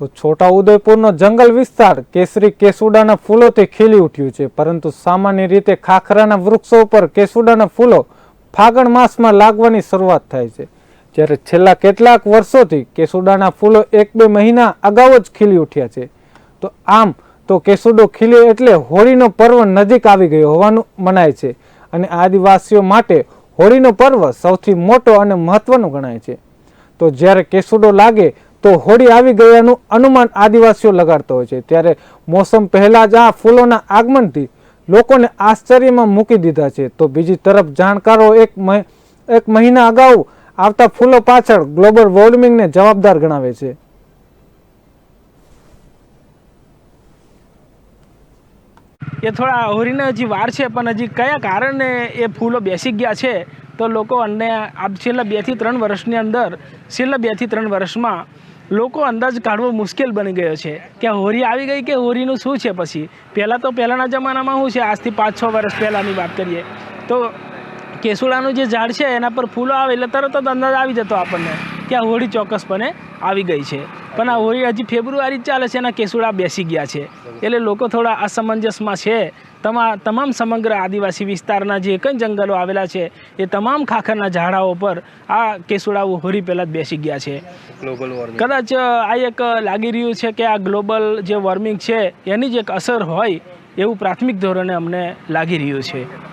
તો છોટાઉદેપુરનો જંગલ વિસ્તાર કેસરી કેસુડાના ફૂલોથી ખીલી ઉઠ્યું છે. પરંતુ સામાન્ય રીતે ખાખરાના વૃક્ષો ઉપર કેસુડાના ફૂલો ફાગણ માસમાં લાગવાની શરૂઆત થાય છે. જ્યારે છેલ્લા કેટલાક વર્ષોથી કેસુડાના ફૂલો એક બે મહિના અગાઉ જ ખીલી ઉઠ્યા છે. તો આમ તો કેસુડો ખીલે એટલે હોળીનો પર્વ નજીક આવી ગયો હોવાનું મનાય છે અને આદિવાસીઓ માટે હોળીનો પર્વ સૌથી મોટો અને મહત્વનો ગણાય છે. તો જ્યારે કેસુડો લાગે તો હોળી આવી ગયાનું અનુમાન આદિવાસીઓ લગાડતો હોય છે. ત્યારે મોસમ પહેલાં જ આ ફૂલોના આગમનથી લોકોને આશ્ચર્યમાં મૂકી દીધા છે. તો બીજી તરફ જાણકારો એક એક મહિના અગાઉ આવતા ફૂલો પાછળ ગ્લોબલ વોર્મિંગને જવાબદાર ગણાવે છે. એ થોડા હોળીને હજી વાર છે, પણ હજી કયા કારણે એ ફૂલો બેસી ગયા છે, તો લોકો અને આ છેલ્લા બેથી ત્રણ વર્ષની અંદર, છેલ્લા બેથી ત્રણ વર્ષમાં લોકો અંદાજ કાઢવો મુશ્કેલ બની ગયો છે. કે હોળી આવી ગઈ કે હોળીનું શું છે પછી? પહેલાં તો પહેલાંના જમાનામાં શું છે? આજથી પાંચ છ વર્ષ પહેલાંની વાત કરીએ. તો કેસુડાનું જે ઝાડ છે, એના પર ફૂલો આવે એટલે તરત જ અંદાજ આવી જતો આપણને. કે આ હોળી ચોક્કસપણે આવી ગઈ છે. પણ આ હોળી હજી ફેબ્રુઆરી જ ચાલે છે એના કેસુડા બેસી ગયા છે. એટલે લોકો થોડા અસમંજસમાં છે. તમા તમામ સમગ્ર આદિવાસી વિસ્તારના જે કંઈ જંગલો આવેલા છે એ તમામ ખાખરના ઝાડાઓ પર આ કેસુડાઓ હોળી પહેલાં જ બેસી ગયા છે. ગ્લોબલ કદાચ આ એક લાગી રહ્યું છે કે આ ગ્લોબલ જે વોર્મિંગ છે એની જ એક અસર હોય એવું પ્રાથમિક ધોરણે અમને લાગી રહ્યું છે.